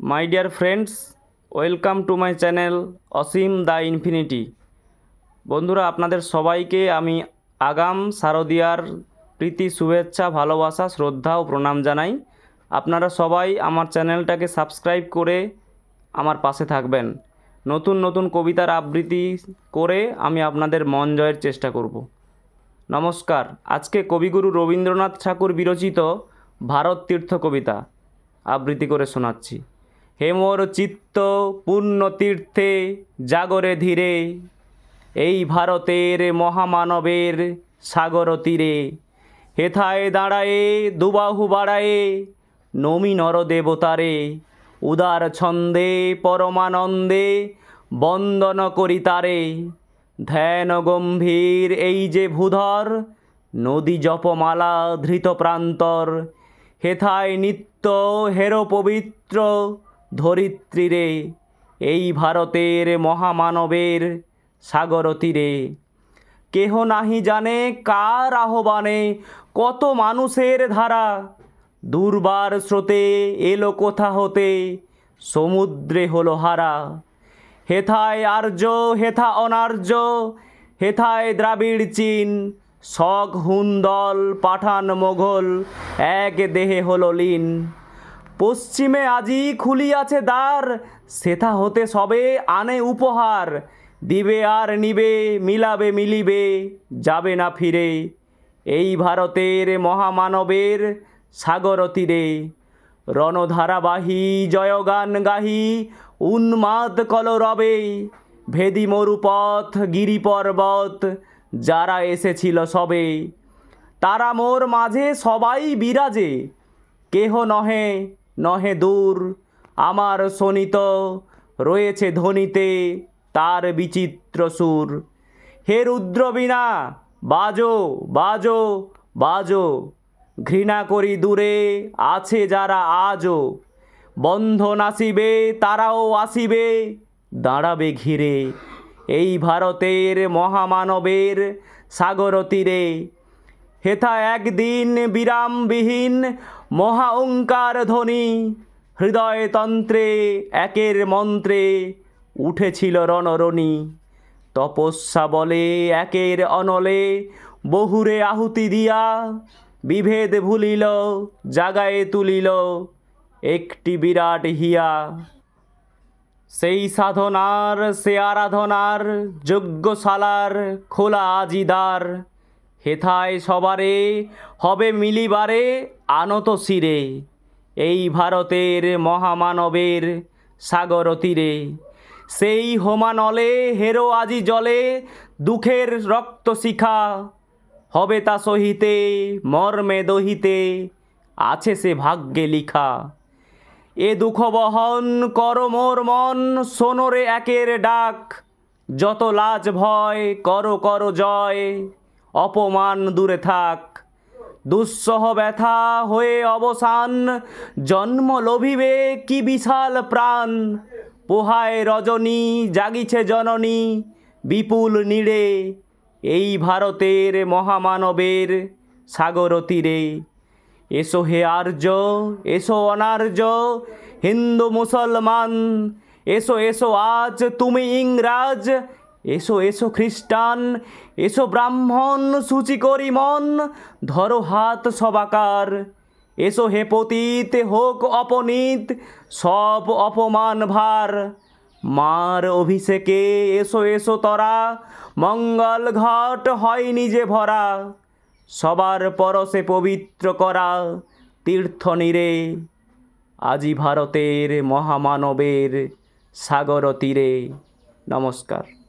My dear friends welcome to my channel Asim the infinity বন্ধুরা, আপনাদের সবাইকে আমি আগাম শারদিয়ার প্রীতি, শুভেচ্ছা, ভালোবাসা, শ্রদ্ধা ও প্রণাম জানাই। আপনারা সবাই আমার চ্যানেলটাকে সাবস্ক্রাইব করে আমার পাশে থাকবেন। নতুন নতুন কবিতার আবৃত্তি করে আমি আপনাদের মন জয়ের চেষ্টা করব। নমস্কার। আজকে কবিগুরু রবীন্দ্রনাথ ঠাকুর বিরচিত ভারত তীর্থ কবিতা আবৃত্তি করে শোনাচ্ছি। হে মোর চিত্ত পূর্ণ তীর্থে জাগরে ধীরে। এই ভারতের মহামানবের সাগর তীরে হেথায় দাঁড়ায়ে, দুবাহু বাড়ায়ে, নমি নর দেবতারে উদার ছন্দে, পরমানন্দে বন্দন করি তারে। ধ্যান গম্ভীর এই যে ভূধর, নদী জপমালা ধৃত প্রান্তর। হেথায় নিত্য হেরো পবিত্র ধরিত্রীরে, এই ভারতের মহামানবের সাগর তীরে কেহ নাহি জানে কার আহ্বানে কত মানুষের ধারা। দুর্বার স্রোতে এলো কোথা হতে, সমুদ্রে হলো হারা। হেথায় আর্য, হেথা অনার্য, হেথায় দ্রাবিড় চীন শক হুন্দল পাঠান মোঘল, এক দেহে হলো লীন। পশ্চিমে আজি খুলিয়াছে দ্বার, সেথা হতে সবে আনে উপহার। দিবে আর নিবে, মিলাবে, মিলিবে, যাবে না ফিরে। এই ভারতের মহামানবের সাগর তীরে। রণধারাবাহী জয়গান গাহি, উন্মাদ কলরবে। ভেদি মরুপথ, গিরি পর্বত, যারা এসেছিল সবে। তারা মোর মাঝে সবাই বিরাজে, কেহ নহে নহে দূর, আমার শোনিত রয়েছে ধ্বনিতে তার বিচিত্র সুর। হে রুদ্রবীণা বাজো বাজো বাজো, ঘৃণা করি দূরে আছে যারা আজও বন্ধন আসিবে তারাও আসিবে, দাঁড়াবে ঘিরে। এই ভারতের মহামানবের সাগর তীরে। হেথা একদিন বিরামবিহীন মহা ওঙ্কার ধ্বনি হৃদয়তন্ত্রে একের মন্ত্রে উঠেছিল রণরণী। তপস্যা বলে একের অনলে, বহুরে আহুতি দিয়া বিভেদ ভুলিল, জাগায়ে তুলিল একটি বিরাট হিয়া। সেই সাধনার, সে আরাধনার, যজ্ঞশালার, খোলা আজিদার হেথায় সবারে, হবে মিলিবারে আনত শিরে। এই ভারতের মহামানবের সাগর তীরে। সেই হোমানলে হেরো আজি জলে, দুঃখের রক্ত শিখা। হবে তা সহিতে, মর্মে দহিতে, আছে সে ভাগ্যে লিখা। এ দুঃখ বহন কর মোর মন, সোনরে একের ডাক, যত লাজ ভয়, করো করো জয়। অপমান দূরে থাক। দুঃসহ ব্যথা হয়ে অবসান, জন্ম লভিবে কি বিশাল প্রাণ। পোহায় রজনী, জাগিছে জননী, বিপুল নীড়ে, এই ভারতের মহামানবের সাগর তীরে। এসো হে আর্য, এসো অনার্য, হিন্দু মুসলমান, এসো এসো আজ তুমি ইংরাজ এসো এসো খ্রিস্টান, এসো ব্রাহ্মণ, সূচি করি মন, ধরো হাত সবাকার। এসো হে পতীত, হোক অপনীত, সব অপমান ভার। মার অভিষেকে এসো এসো তরা, মঙ্গল ঘট হয় নিজে ভরা। সবার পরশে পবিত্র করা তীর্থ নীরে। আজি ভারতের মহামানবের সাগর তীরে। নমস্কার।